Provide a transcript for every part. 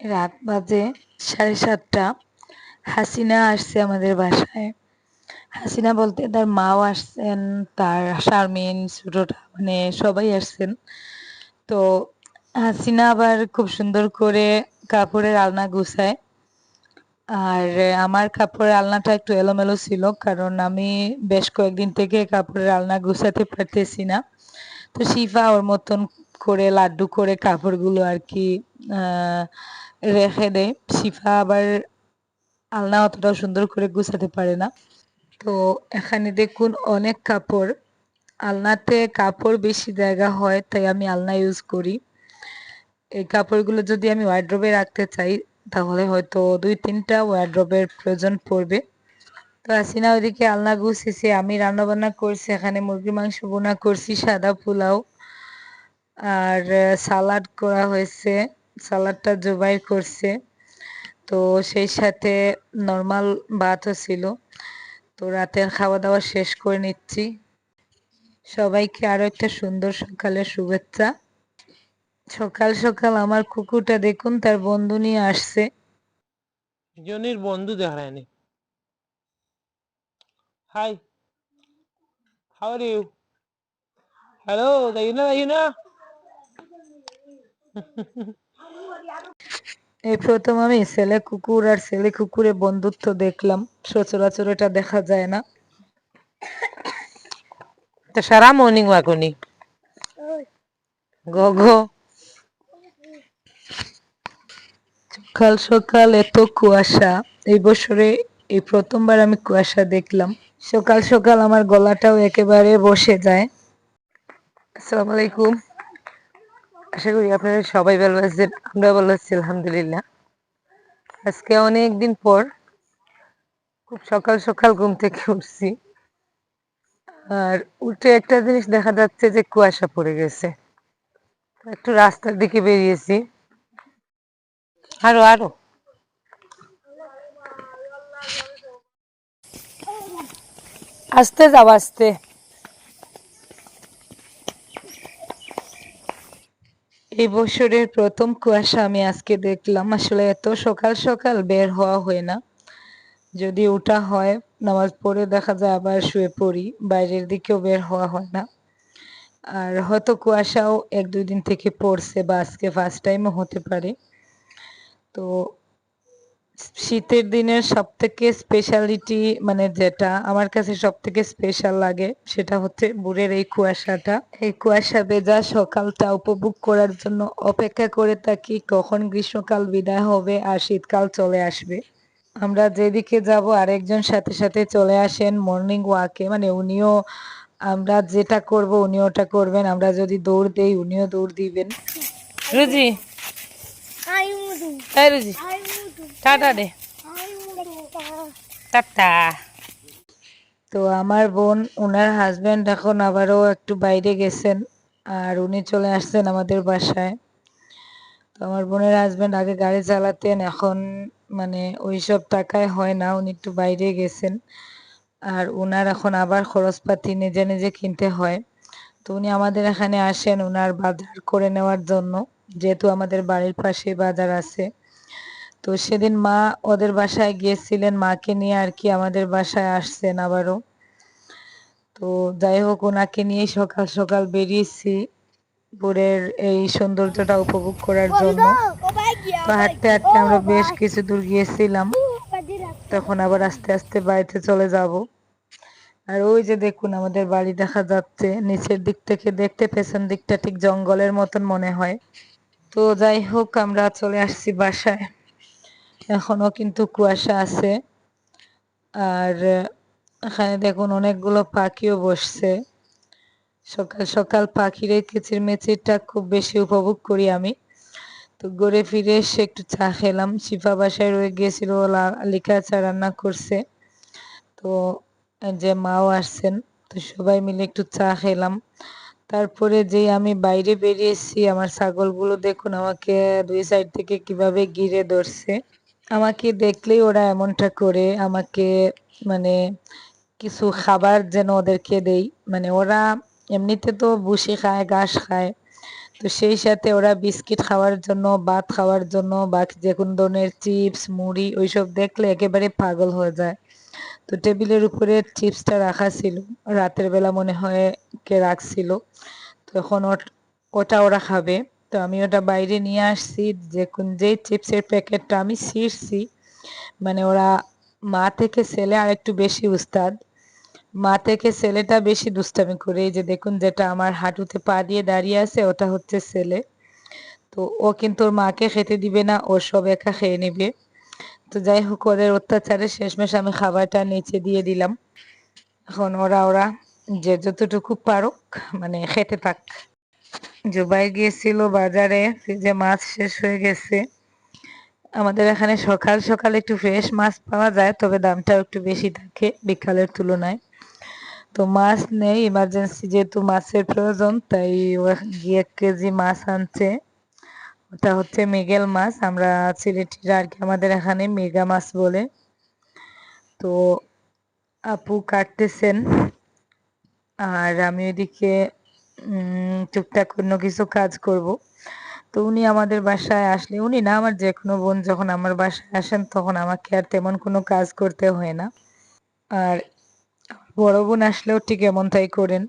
রাত বাজে সাড়ে সাতটা। হাসিনা আসছে আমাদের বাসায়। হাসিনা বলতে তার মাও আসছেন, তার শারমিন, ছোটটা মানে সবাই আসছেন। তো হাসিনা আবার খুব সুন্দর করে কাপড়ের আলনা গুছায়। আর আমার কাপড়ের আলনাটা একটু এলোমেলো ছিল, কারণ আমি বেশ কয়েকদিন থেকে কাপড়ের আলনা গুছাতে পারতেছি না। তো শিফা ওর মতন করে, লাড্ডু করে কাপড়গুলো আর কি রেখে দেয়। শিফা আবার আলনা অতটাও সুন্দর করে গুছাতে পারে না। তো এখানে দেখুন অনেক কাপড়। আলনাতে কাপড় বেশি জায়গা হয়, তাই আমি আলনা ইউজ করি। এই কাপড়গুলো যদি আমি ওয়ার্ড্রোবে রাখতে চাই, তাহলে হয়তো দুই তিনটা ওয়ার্ড্রোবের প্রয়োজন পড়বে। তো আসিনা ওইদিকে আলনা গুছিয়েছে, আমি রান্নাবান্না করছি, এখানে মুরগির মাংস বোনা করছি, সাদা পোলাও। আর সালাড করা হয়েছে সালাডটা জবাই করছে। তো সেই সাথে নর্মাল ভাতও ছিল। তো রাতের খাওয়া দাওয়া শেষ করে নিচ্ছি। সবাইকে আরও একটা সুন্দর সকালের শুভেচ্ছা। সকাল সকাল আমার কুকুরটা দেখুন, তার বন্ধু নিয়ে আসছে। জনির বন্ধু দেখায়নি hi how are you hello দাইনা দাইনা এই প্রথম আমি ছেলে কুকুর আর ছেলে কুকুরের বন্ধুত্ব দেখলাম। সচরাচর এটা দেখা যায় না। তো সারা মর্নিং ওয়াক উনি গো গো। সকাল সকাল এত কুয়াশা। এই বছরে এই প্রথমবার আমি কুয়াশা দেখলাম। সকাল সকাল আমার গলাটাও একেবারে বসে যায়। আসসালামু আলাইকুম। আশা করি আপনারা সবাই ভালো আছেন আমরা ভালো আছি, আলহামদুলিল্লাহ। আজকে অনেক দিন পর খুব সকাল সকাল ঘুম থেকে উঠছি। আর উঠে একটা জিনিস দেখা যাচ্ছে যে কুয়াশা পড়ে গেছে। একটু রাস্তার দিকে বেরিয়েছি। আরও আরও। আস্তে যাও, আস্তে। এই বছরের প্রথম কুয়াশা আমি আজকে দেখলাম। আসলে এত সকাল সকাল বের হওয়া হয় না। যদি ওটা হয়, নামাজ পড়ে দেখা যায় আবার শুয়ে পড়ি, বাইরের দিকেও বের হওয়া হয় না। আর হয়তো কুয়াশাও এক দুই দিন থেকে পড়ছে বা আজকে ফার্স্ট টাইমও হতে পারে। তো শীতের দিনের সব থেকে স্পেশালিটি মানে যেটা আমার কাছে সব থেকে স্পেশাল লাগে সেটা হচ্ছে বুড়ের এই কুয়াশাটা। এই কুয়াশা ভেজা সকালটা উপভোগ করার জন্য অপেক্ষা করে থাকি কখন গ্রীষ্মকাল বিদায় হবে আর শীতকাল চলে আসবে। আমরা যেদিকে যাব আরেকজন সাথে সাথে চলে আসেন মর্নিং ওয়াকে মানে উনিও আমরা যেটা করব উনি ওটা করবেন আমরা যদি দৌড় দেই উনিও দৌড় দিবেন। রুজি। রুজি। টাটা দে। টাটা। তো আমার বোন ওনার হাজব্যান্ড এখন আবারও একটু বাইরে গেছেন আর উনি চলে আসছেন আমাদের বাসায়। তো আমার বোনের হাজব্যান্ড আগে গাড়ি চালাতেন, এখন মানে ওইসব টাকায় হয় না, উনি একটু বাইরে গেছেন। আর ওনার এখন আবার খরচপাতি নিজে নিজে কিনতে হয়। তো উনি আমাদের এখানে আসেন ওনার বাজার করে নেওয়ার জন্য, যেহেতু আমাদের বাড়ির পাশে বাজার আছে। তো সেদিন মা ওদের বাসায় গিয়েছিলেন। মাকে নিয়ে আর কি আমাদের বাসায় আসছেন আবারও। তো যাই হোক ওনাকে নিয়ে সকাল সকাল বেরিয়েছি পুরের এই সৌন্দর্যটা উপভোগ করার জন্য। তো হাঁটতে হাঁটতে আমরা বেশ কিছু দূর গিয়েছিলাম। তখন আবার আস্তে আস্তে বাড়িতে চলে যাব। আর ওই যে দেখুন আমাদের বাড়ি দেখা যাচ্ছে নিচের দিক থেকে দেখতে পেছন দিকটা ঠিক জঙ্গলের মতন মনে হয়। তো যাই হোক আমরা চলে আসছি বাসায়। এখনও কিন্তু কুয়াশা আছে। আর, এখানে দেখুন অনেকগুলো পাখিও বসছে। সকাল সকাল পাখির এই কিচির মিচিরটা খুব বেশি উপভোগ করি আমি। তো ঘুরে ফিরে এসে একটু চা খেলাম। শিফা বাসায় রয়ে গিয়েছিল লিকা চা রান্না করছে। তো যে মাও আসছেন, তো সবাই মিলে একটু চা খেলাম। তারপরে যে আমি বাইরে বেরিয়েছি, আমার ছাগলগুলো দেখুন আমাকে দুই সাইড থেকে কীভাবে ঘিরে ধরছে। আমাকে দেখলেই ওরা এমনটা করে, আমাকে মানে কিছু খাবার যেন ওদেরকে দেই। মানে ওরা এমনিতে তো বসে খায়, ঘাস খায়। তো সেই সাথে ওরা বিস্কিট খাওয়ার জন্য, ভাত খাওয়ার জন্য বা যে কোনো ধরনের চিপস, মুড়ি ওইসব দেখলে একেবারে পাগল হয়ে যায়। তো টেবিলের উপরে চিপসটা রাখা ছিল। রাতের বেলা মনে হয় কে রাখছিল। তো এখন ওটা ওরা খাবে। তো আমি ওটা বাইরে নিয়ে আসছি, যে কোন, যেই চিপসের প্যাকেটটা আমি ছিঁড়ছি মানে ওরা মা থেকে ছেলে আর একটু বেশি উস্তাদ, মা থেকে ছেলেটা বেশি দুষ্টামি করে, এই যে দেখুন যেটা আমার হাঁটুতে পা দিয়ে দাঁড়িয়ে আছে, ওটা হচ্ছে ছেলে। তো ও কিন্তু ওর মাকে খেতে দিবে না, ও সব একা খেয়ে নেবে। তো যাই হোক, ওদের অত্যাচারে শেষমেশ আমি খাবারটা নিচে দিয়ে দিলাম। এখন ওরা ওরা যে যতটুকু পারুক মানে খেতে থাক। জুবাই গিয়েছিল বাজারে যে মাছ শেষ হয়ে গেছে। আমাদের এখানে সকাল সকাল একটু ফ্রেশ মাছ পাওয়া যায়, তবে দামটাও একটু বেশি থাকে বিকালের তুলনায়। তো মাছ নেই ইমার্জেন্সি যেহেতু মাছের প্রয়োজন, তাই গিয়ে এক কেজি মাছ আনছে। ওটা হচ্ছে মেগেল মাছ, আমরা সিলেটিরা আর কি আমাদের এখানে মেগা মাছ বলে। তো আপু কাটতেছেন, আর আমি ওইদিকে টুকটাক অন্য কিছু কাজ করব। তো উনি আমাদের বাসায় আসলে, উনি না আমার যে কোনো বোন, যখন আমার বাসায় আসেন তখন আমাকে আর তেমন কোনো কাজ করতে হয় না। আর বড় বোন আসলেও ঠিক এমনটাই করেন।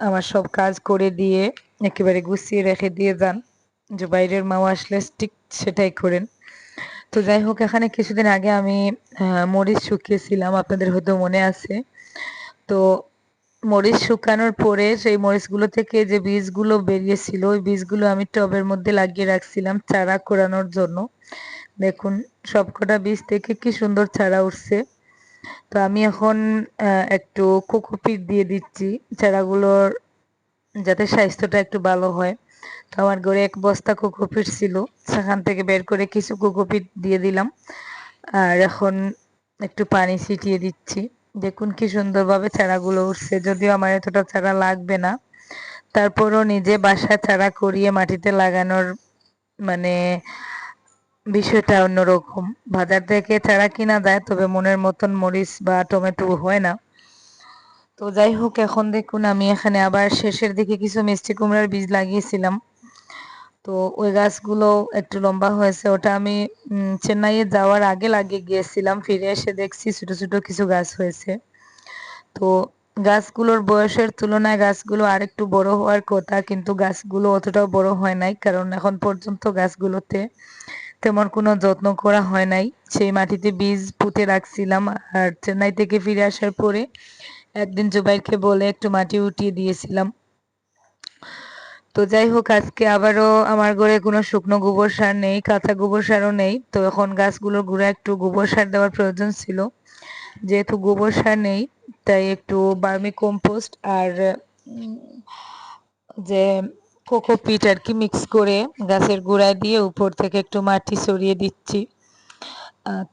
আমার সব কাজ করে দিয়ে, একেবারে গুছিয়ে রেখে দিয়ে যান। যে বাইরের মাও আসলে ঠিক সেটাই করেন। তো যাই হোক, এখানে কিছুদিন আগে আমি মরিচ শুকিয়েছিলাম, আপনাদের হয়তো মনে আছে। তো মরিচ শুকানোর পরে সেই মরিচগুলো থেকে যে বীজগুলো বেরিয়েছিল, ওই বীজগুলো আমি টবের মধ্যে লাগিয়ে রাখছিলাম চারা করানোর জন্য। দেখুন, সবকটা বীজ থেকে কি সুন্দর চারা উঠছে। তো আমি এখন একটু কোকোপিট দিয়ে দিচ্ছি চারাগুলোর যাতে স্বাস্থ্যটা একটু ভালো হয়। তো আমার ঘরে এক বস্তা কোকোপিট ছিল, সেখান থেকে বের করে কিছু কোকোপিট দিয়ে দিলাম। আর এখন একটু পানি ছিটিয়ে দিচ্ছি। দেখুন কি সুন্দরভাবে চারাগুলো উঠছে। যদিও আমার এতটা চারা লাগবে না। তারপরও নিজে বাসা চারা করিয়ে মাটিতে লাগানোর মানে বিষয়টা অন্যরকম। বাজার থেকে চারা কিনা যায়, তবে মনের মতন মরিচ বা টমেটো হয় না। তো যাই হোক, এখন দেখুন আমি এখানে আবার শেষের দিকে কিছু মিষ্টি কুমড়ার বীজ লাগিয়েছিলাম। তো ওই গাছগুলো একটু লম্বা হয়েছে, ওটা আমি চেন্নাইয়ে যাওয়ার আগে লাগিয়ে গিয়েছিলাম, ফিরে এসে দেখছি ছোট ছোট কিছু গাছ হয়েছে। তো গাছগুলোর বয়সের তুলনায় গাছগুলো আর একটু বড় হওয়ার কথা, কিন্তু গাছগুলো অতটাও বড় হয় নাই, কারণ এখন পর্যন্ত গাছগুলোতে তেমন কোনো যত্ন করা হয় নাই। সেই মাটিতে বীজ পুঁতে রাখছিলাম, আর চেন্নাই থেকে ফিরে আসার পরে একদিন জুবাইরকে বলে একটু মাটি উঠিয়ে দিয়েছিলাম। তো যাই হোক, আজকে আবারও আমার ঘরে কোনো শুকনো গোবর সার নেই, কাঁচা গোবর সারও নেই। তো এখন গাছগুলোর গুঁড়া একটু গোবর সার দেওয়ার প্রয়োজন ছিল। যেহেতু গোবর সার নেই, তাই একটু বার্মি কম্পোস্ট আর যে কোকোপিট আর কি মিক্স করে গাছের গোড়ায় দিয়ে উপর থেকে একটু মাটি সরিয়ে দিচ্ছি।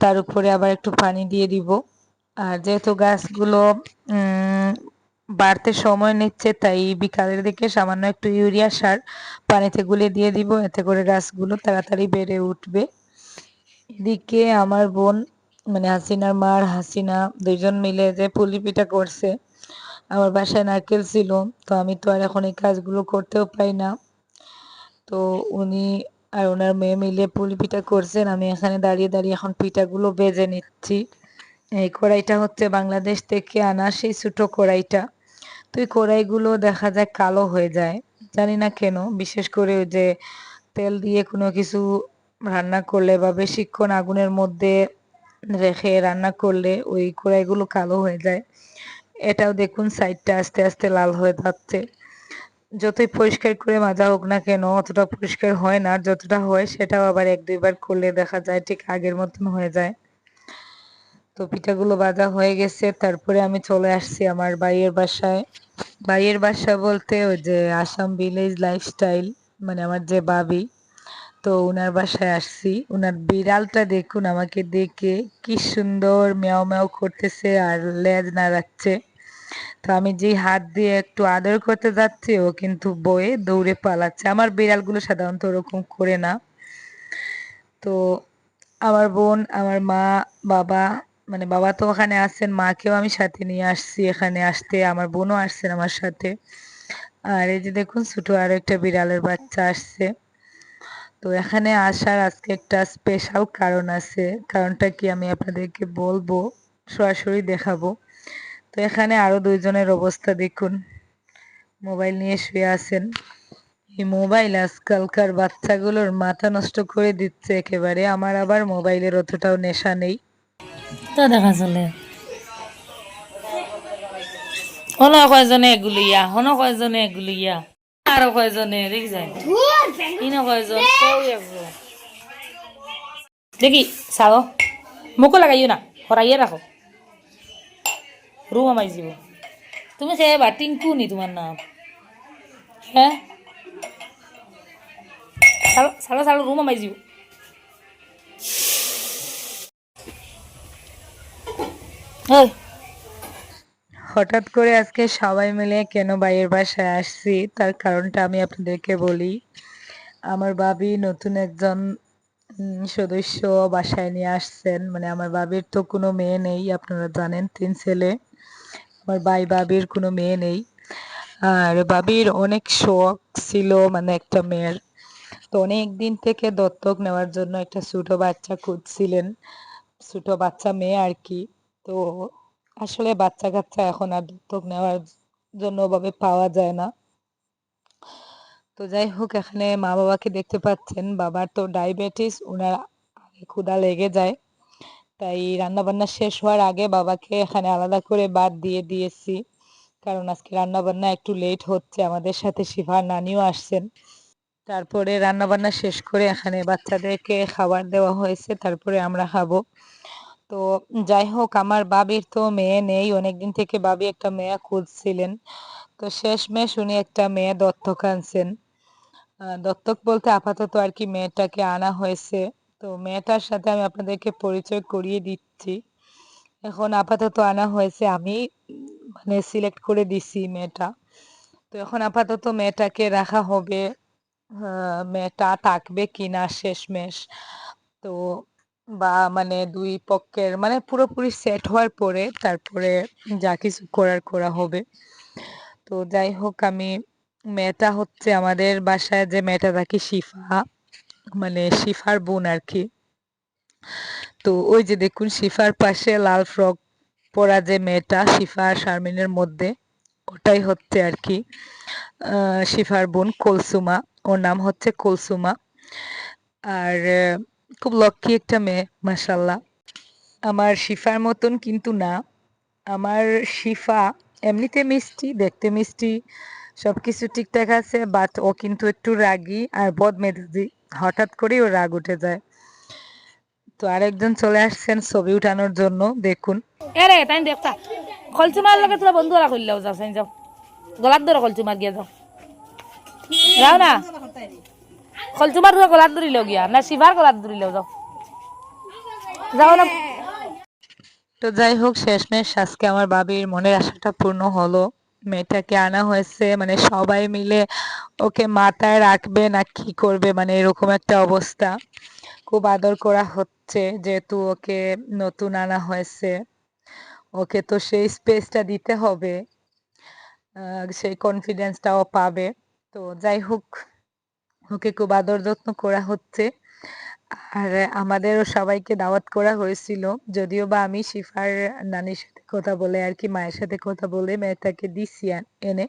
তার উপরে আবার একটু পানি দিয়ে দিব। আর যেহেতু গাছগুলো বাড়তে সময় নিচ্ছে, তাই বিকালের দিকে সামান্য একটু ইউরিয়া সার পানিতে গুলে দিয়ে দিব, এতে করে গাছগুলো তাড়াতাড়ি বেড়ে উঠবে। এদিকে আমার বোন মানে হাসিনার মার হাসিনা দুইজন মিলে যে পুলি পিঠা করছে, আমার বাসায় নারকেল ছিল, তো আমি তো আর এখন এই কাজগুলো করতেও পাই না। তো উনি আর ওনার মেয়ে মিলে পুলি পিঠা করছেন, আমি এখানে দাঁড়িয়ে দাঁড়িয়ে এখন পিঠাগুলো বেজে নিচ্ছি। এই কড়াইটা হচ্ছে বাংলাদেশ থেকে আনা সেই ছোটো কড়াইটা। তো এই কড়াইগুলো দেখা যায় কালো হয়ে যায়। জানি না কেন, বিশেষ করে ওই যে তেল দিয়ে কোনো কিছু রান্না করলে বা বেশিক্ষণ আগুনের মধ্যে রেখে রান্না করলে ওই কড়াইগুলো কালো হয়ে যায়। এটাও দেখুন সাইডটা আস্তে আস্তে লাল হয়ে যাচ্ছে। যতই পরিষ্কার করে মাজা হোক না কেন, অতটা পরিষ্কার হয় না। যতটা হয় সেটাও আবার এক দুইবার করলে দেখা যায় ঠিক আগের মতন হয়ে যায়। তো পিঠাগুলো বাজা হয়ে গেছে। তারপরে আমি চলে আসছি আমার বাইয়ের বাসায়। বাইয়ের বাসা বলতে ওই যে আসাম ভিলেজ লাইফস্টাইল মানে আমার যে বাবি তো উনার বাসায় আসছি। উনার বিড়ালটা দেখুন আমাকে দেখে কি সুন্দর মেও মেও করতেছে আর লেজ নাড়াচ্ছে তো আমি যেই হাত দিয়ে একটু আদর করতে যাচ্ছি, ও কিন্তু বয়ে দৌড়ে পালাচ্ছে। আমার বিড়ালগুলো সাধারণত ওরকম করে না। তো আমার বোন, আমার মা, বাবা মানে বাবা তো ওখানে আসছেন মাকেও আমি সাথে নিয়ে আসছি এখানে আসতে, আমার বোনও আসছেন আমার সাথে। আর এই যে দেখুন, ছোট আরও একটা বিড়ালের বাচ্চা আসছে। তো এখানে আসার আজকে একটা স্পেশাল কারণ আছে। কারণটা কি আমি আপনাদেরকে বলব, সরাসরি দেখাবো। তো এখানে আরও দুইজনের অবস্থা দেখুন। মোবাইল নিয়ে শুয়ে আছেন। এই মোবাইল আজকালকার বাচ্চাগুলোর মাথা নষ্ট করে দিচ্ছে একেবারে। আমার আবার মোবাইলের অতটাও নেশা নেই। তো দেখা চলে হন কয়জনে এগুলি ইয়া হন কয়জনে এগুলি ইয়া আরো কয়জনে দেখি যায় ইন কয়জন। দেখি চাও মোকো লাগাইও না হরাইয়ে রাখো রুম আমাই যাব তুমি সে বা টিঙ্কু নি তোমার নাম? হ্যাঁ চালো চালো চালো রুম আমাই যাব হঠাৎ করে আজকে সবাই মিলে কেন বাইরের বাসায় আসছি, তার কারণটা আমি আপনাদেরকে বলি। আমার ভাবি নতুন একজন সদস্য বাসায় নিয়ে আসছেন। মানে আমার ভাবির তো কোনো মেয়ে নেই, আপনারা জানেন, তিন ছেলে। আমার ভাই ভাবির কোনো মেয়ে নেই। আর ভাবির অনেক শখ ছিল মানে একটা মেয়ের। তো অনেক দিন থেকে দত্তক নেওয়ার জন্য একটা ছোট বাচ্চা খুঁজছিলেন। ছোট বাচ্চা মেয়ে আর কি। তো আসলে বাচ্চা কাচ্চা এখন আর দত্তক নেওয়ার জন্য ওভাবে পাওয়া যায় না। তো যাই হোক, এখানে মা বাবাকে দেখতে পাচ্ছেন। বাবার তো ডায়াবেটিস ওনার ক্ষুধা লেগে যায়। তাই রান্না বান্না শেষ হওয়ার আগে বাবাকে এখানে আলাদা করে বাদ দিয়ে দিয়েছি। কারণ আজকে রান্না বান্না একটু লেট হচ্ছে। আমাদের সাথে শিফার নানিও আসছেন। তারপরে রান্না বান্না শেষ করে এখানে বাচ্চাদেরকে খাবার দেওয়া হয়েছে। তারপরে আমরা খাব। তো যাই হোক, আমার বাবির তো মেয়ে নেই। অনেকদিন থেকে বাবি একটা মেয়ে খুঁজছিলেন। তো শেষ শেষমেশ উনি একটা মেয়ে দত্তক আনছেন। দত্তক বলতে আপাতত আর কি মেয়েটাকে আনা হয়েছে। তো মেয়েটার সাথে আমি আপনাদেরকে পরিচয় করিয়ে দিচ্ছি। এখন আপাতত আনা হয়েছে। আমি মানে সিলেক্ট করে দিছি মেয়েটা। তো এখন আপাতত মেয়েটাকে রাখা হবে। মেয়েটা থাকবে কিনা শেষমেশ। তো বা মানে দুই পক্ষের মানে পুরোপুরি সেট হওয়ার পরে তারপরে যা কিছু করার করা হবে। তো যাই হোক, আমি মেয়েটা হচ্ছে আমাদের বাসায় যে মেয়েটা থাকি শিফা মানে শিফার বোন আর কি তো ওই যে দেখুন, শিফার পাশে লাল ফ্রক পরা যে মেয়েটা, শিফা শারমিনের মধ্যে, ওটাই হচ্ছে আর কি শিফার বোন কলসুমা। ওর নাম হচ্ছে কলসুমা। আর খুব লক্ষ্মী একটা মেয়ে মাসাল্লাহ আমার শিফার মতন কিন্তু না। আমার শিফা এমনিতে মিষ্টি, দেখতে মিষ্টি, সবকিছু ঠিকঠাক আছে বাট ও কিন্তু একটু রাগী আর বদমেজাজি। হঠাৎ করেই ও রাগ উঠে যায়। তো আরেকজন চলে আসছেন ছবি উঠানোর জন্য, দেখুন। এরে তাই দেখতা কলচুমার লগে তোরা বন্ধুরা করলেও যাও যাও। গলার ধরে কলচুমার গিয়া যাও। যাও না। কলচুমার ধরে গলার ধরিলেও গিয়া, না শিবার গলার ধরিলেও যাও। যাও না। তো যাই হোক, শেষমেশ আজকে আমার বাবির মনের আশাটা পূর্ণ হলো। মেয়েটাকে আনা হয়েছে মানে সবাই মিলে ওকে মাথায় রাখবে না কি করবে মানে এরকম একটা অবস্থা। খুব আদর করা হচ্ছে, যেহেতু ওকে নতুন আনা হয়েছে। ওকে তো সেই স্পেসটা দিতে হবে সেই কনফিডেন্সটাও পাবে। তো যাই হোক ওকে খুব আদর যত্ন করা হচ্ছে। আর আমাদেরও সবাইকে দাওয়াত করা হয়েছিল। যদিও বা আমি শিফার নানির সাথে কথা বলে আর কি মায়ের সাথে কথা বলে মেয়েটাকে দিছি এনে।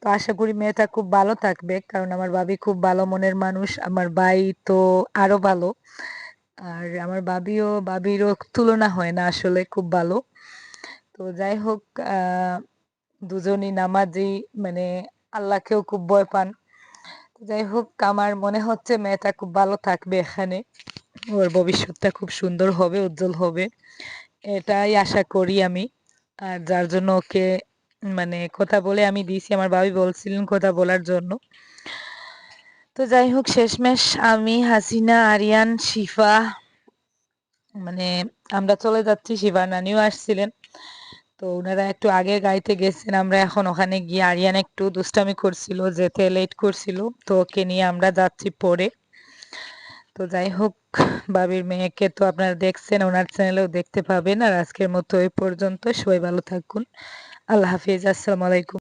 তো আশা করি মেয়েটা খুব ভালো থাকবে, কারণ আমার ভাবি খুব ভালো মনের মানুষ, আমার ভাই তো আরও ভালো। আর আমার ভাবিও, ভাবিরও তুলনা হয় না আসলে খুব ভালো। তো যাই হোক দুজনই নামাজি মানে আল্লাহকেও খুব ভয় পান। যাই হোক আমার মনে হচ্ছে মেয়েটা খুব ভালো থাকবে এখানে। ওর ভবিষ্যৎটা খুব সুন্দর হবে, উজ্জ্বল হবে। এটাই আশা করি আমি। আর যার জন্য ওকে মানে কথা বলে আমি দিয়েছি, আমার ভাবি বলছিলেন কথা বলার জন্য। তো যাই হোক শেষমেশ আমি, হাসিনা, আরিয়ান, শিফা মানে আমরা চলে যাচ্ছি শিবা নানিও আসছিলেন। তো ওনারা একটু আগে গাড়িতে গেছেন, আমরা এখন ওখানে গিয়ে আরিয়ান একটু দুষ্টামি করছিল, যেতে লেট করছিল, তো ওকে নিয়ে আমরা যাচ্ছি পরে। তো যাই হোক, বাবির মেয়েকে তো আপনারা দেখছেন, ওনার চ্যানেলেও দেখতে পাবেন। আর আজকের মতো এই পর্যন্ত সবাই ভালো থাকুন। আল্লাহ হাফিজ, আসসালামু আলাইকুম।